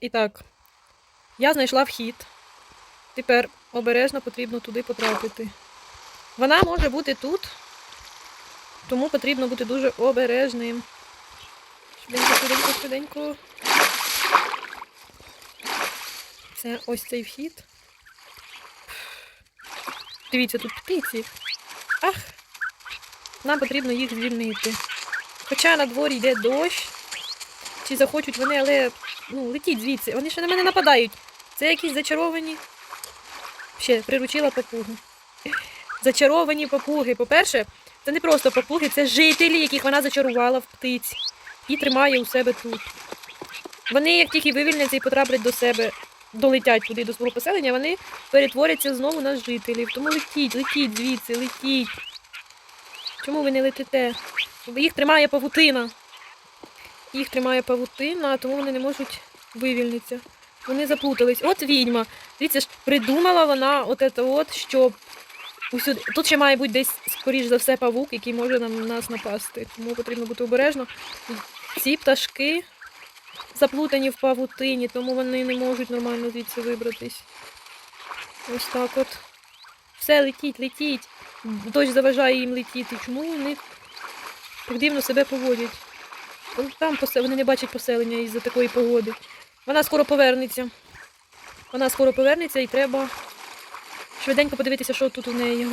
І так, я знайшла вхід. Тепер обережно потрібно туди потрапити. Вона може бути тут, тому потрібно бути дуже обережним. Швиденько, швиденько, швиденько. Це ось цей вхід. Дивіться, тут птиці. Ах! Нам потрібно їх звільнити. Хоча на дворі йде дощ, чи захочуть вони, але ну, летіть звідси. Вони ще на мене нападають. Це якісь зачаровані. Ще приручила папугу. Зачаровані папуги. По-перше, це не просто папуги, це жителі, яких вона зачарувала в птиці і тримає у себе тут. Вони, як тільки вивільняться і потраплять до себе, долетять туди до свого поселення, вони перетворяться знову на жителів. Тому летіть, летіть звідси, летіть. Чому ви не летите? Їх тримає павутина. Їх тримає павутина, тому вони не можуть вивільнитися. Вони заплутались. От відьма. Дивіться ж, придумала вона от це от, щоб усюди. Тут ще має бути десь, скоріш за все, павук, який може нам нас напасти. Тому потрібно бути обережно. Ці пташки заплутані в павутині, тому вони не можуть нормально звідси вибратись. Ось так от. Все, летіть, летіть. Дощ заважає їм летіти. Чому вони дивно себе поводять? Там вони не бачать поселення із-за такої погоди. Вона скоро повернеться. Вона скоро повернеться і треба швиденько подивитися, що тут у неї.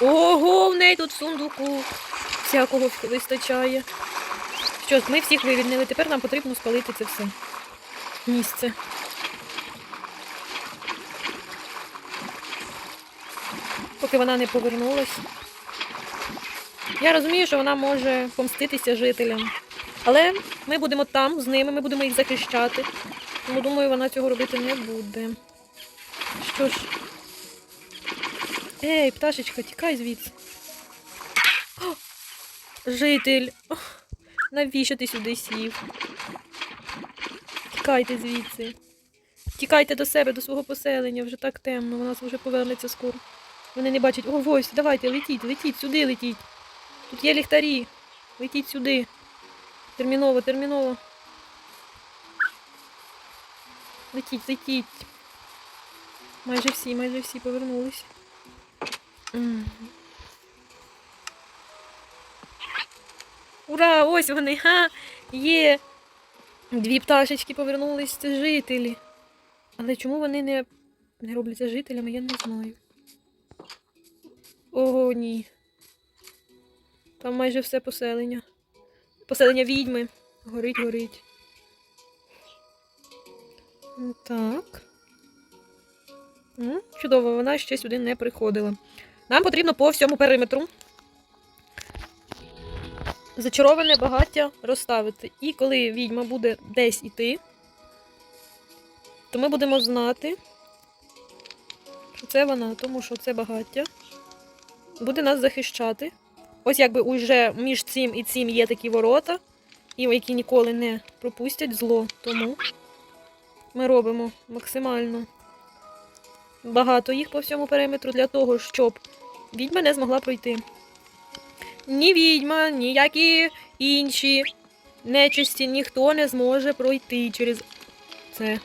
Ого, в неї тут в сундуку всякого вистачає. Що ж, ми всіх вивільнили, тепер нам потрібно спалити це все місце. Поки вона не повернулась. Я розумію, що вона може помститися жителям. Але ми будемо там з ними, ми будемо їх захищати. Тому думаю, вона цього робити не буде. Що ж. Ей, пташечка, тікай звідси. О, житель. Ох, навіщо ти сюди сів? Тікайте звідси. Тікайте до себе, до свого поселення, вже так темно, вона вже повернеться скоро. Вони не бачать. О, ось, давайте, летіть, летіть, сюди летіть. Тут є ліхтарі. Летіть сюди. Терміново, терміново. Летіть, летіть. Майже всі, майже всі повернулись. Ура! Ось вони! Ха! Є! Дві пташечки повернулись, це жителі. Але чому вони не, не робляться жителями, я не знаю. Ого, ні. Там майже все поселення. Поселення відьми. Горить, горить. Так. Чудово, вона ще сюди не приходила. Нам потрібно по всьому периметру зачароване багаття розставити. І коли відьма буде десь іти, то ми будемо знати, що це вона, тому що це багаття буде нас захищати. Ось якби уже між цим і цим є такі ворота, які ніколи не пропустять зло. Тому ми робимо максимально багато їх по всьому периметру для того, щоб відьма не змогла пройти. Ні відьма, ніякі інші нечисті, ніхто не зможе пройти через це.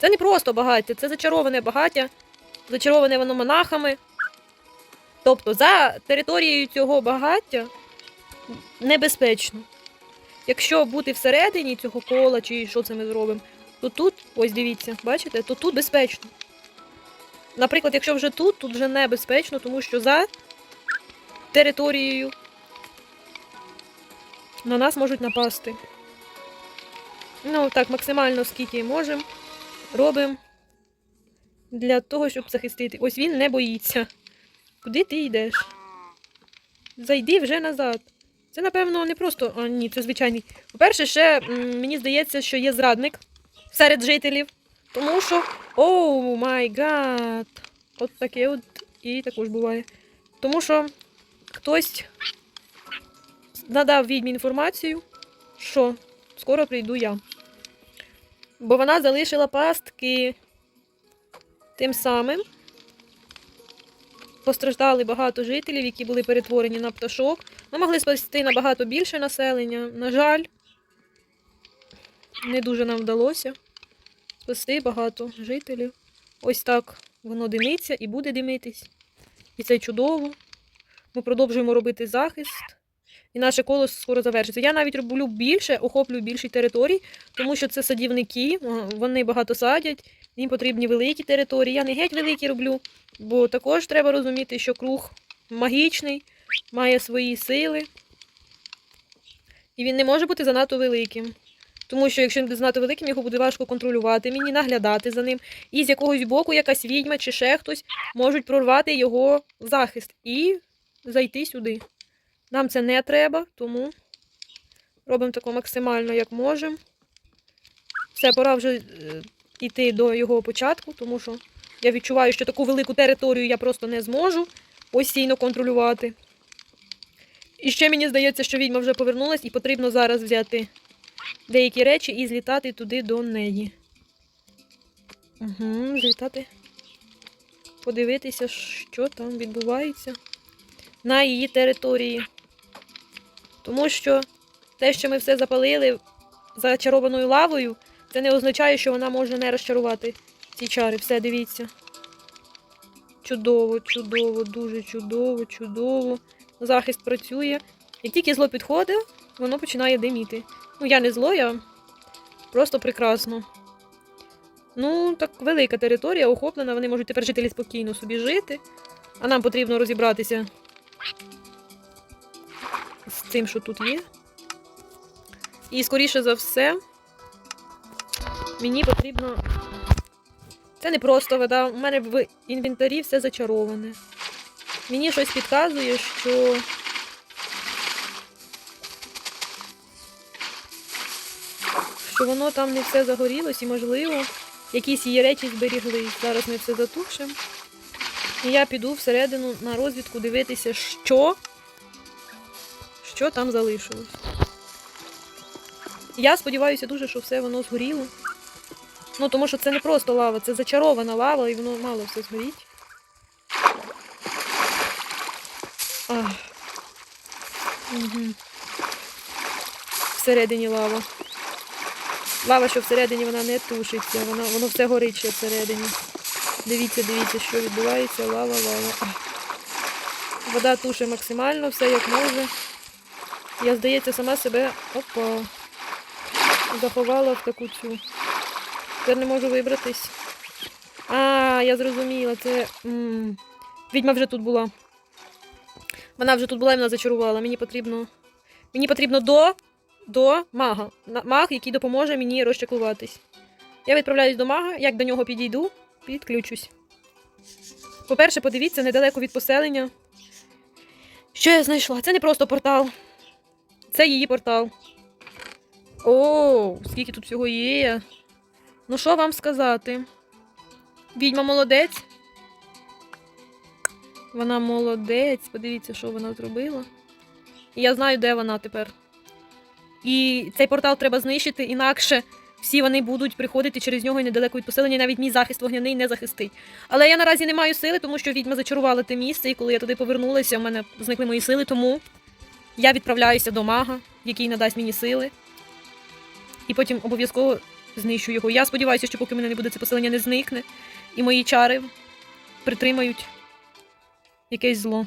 Це не просто багаття, це зачароване багаття, зачароване воно монахами. Тобто за територією цього багаття небезпечно. Якщо бути всередині цього кола, чи що це ми зробимо, то тут, ось дивіться, бачите, то тут безпечно. Наприклад, якщо вже тут, тут вже небезпечно, тому що за територією на нас можуть напасти. Ну, так, максимально скільки можемо, робимо для того, щоб захистити. Ось він не боїться. Куди ти йдеш? Зайди вже назад. Це, напевно, не просто. А, ні, це звичайний. По-перше, ще мені здається, що є зрадник серед жителів. Тому що. Оу май гад! От таке от і також буває. Тому що хтось надав відьмі інформацію, що скоро прийду я. Бо вона залишила пастки. Тим самим постраждали багато жителів, які були перетворені на пташок. Ми могли спасти набагато більше населення. На жаль, Не дуже нам вдалося спасти багато жителів. Ось так воно димиться і буде димитись. І це чудово. Ми продовжуємо робити захист. І наше коло скоро завершиться. Я навіть роблю більше, охоплюю більші територій, тому що це садівники, вони багато садять, їм потрібні великі території. Я не геть великі роблю, бо також треба розуміти, що круг магічний, має свої сили. І він не може бути занадто великим. Тому що якщо він буде занадто великим, його буде важко контролювати, мені наглядати за ним. І з якогось боку якась відьма чи ще хтось можуть прорвати його захист і зайти сюди. Нам це не треба, тому робимо тако максимально, як можемо. Все, пора вже е, йти до його початку, тому що я відчуваю, що таку велику територію я просто не зможу постійно контролювати. І ще мені здається, що відьма вже повернулась і потрібно зараз взяти деякі речі і злітати туди до неї. Угу, злітати. Подивитися, що там відбувається на її території. Тому що те, що ми все запалили зачарованою лавою, це не означає, що вона може не розчарувати ці чари. Все, дивіться. Чудово, чудово, дуже чудово, чудово. Захист працює. Як тільки зло підходить, воно починає диміти. Ну, я не зло, я просто прекрасно. Ну, так велика територія охоплена, вони можуть тепер жителі спокійно собі жити. А нам потрібно розібратися з тим, що тут є. І скоріше за все, мені потрібно. Це не просто вода. У мене в інвентарі все зачароване. Мені щось підказує, що. Що воно там не все загорілось і, можливо, якісь її речі зберігли. Зараз ми все затушимо. І я піду всередину на розвідку дивитися, що, що там залишилось. Я сподіваюся дуже, що все воно згоріло. Ну, тому що це не просто лава, це зачарована лава, і воно мало все згоріть. Угу. Всередині лава. Лава, що всередині вона не тушиться, вона, воно все горить ще всередині. Дивіться, дивіться, що відбувається. Лава, лава. Ах. Вода туше максимально, все як може. Я, здається, сама себе опа. Заховала в таку цю. Тепер не можу вибратись. А, я зрозуміла, це. м Відьма вже тут була. Вона вже тут була і мене зачарувала. Мені потрібно. Мені потрібно до. До мага. Маг, який допоможе мені розчаклуватись. Я відправляюсь до мага, як до нього підійду, підключусь. По-перше, подивіться недалеко від поселення. Що я знайшла? Це не просто портал. Це її портал. О, скільки тут всього є. Ну, що вам сказати? Відьма молодець. Вона молодець. Подивіться, що вона зробила. І я знаю, де вона тепер. І цей портал треба знищити, інакше всі вони будуть приходити через нього і недалеко від поселення, навіть мій захист вогняний не захистить. Але я наразі не маю сили, тому що відьма зачарувала те місце, і коли я туди повернулася, в мене зникли мої сили, тому я відправляюся до мага, який надасть мені сили. І потім обов'язково знищу його. Я сподіваюся, що поки мене не буде, це поселення не зникне, і мої чари притримають якесь зло.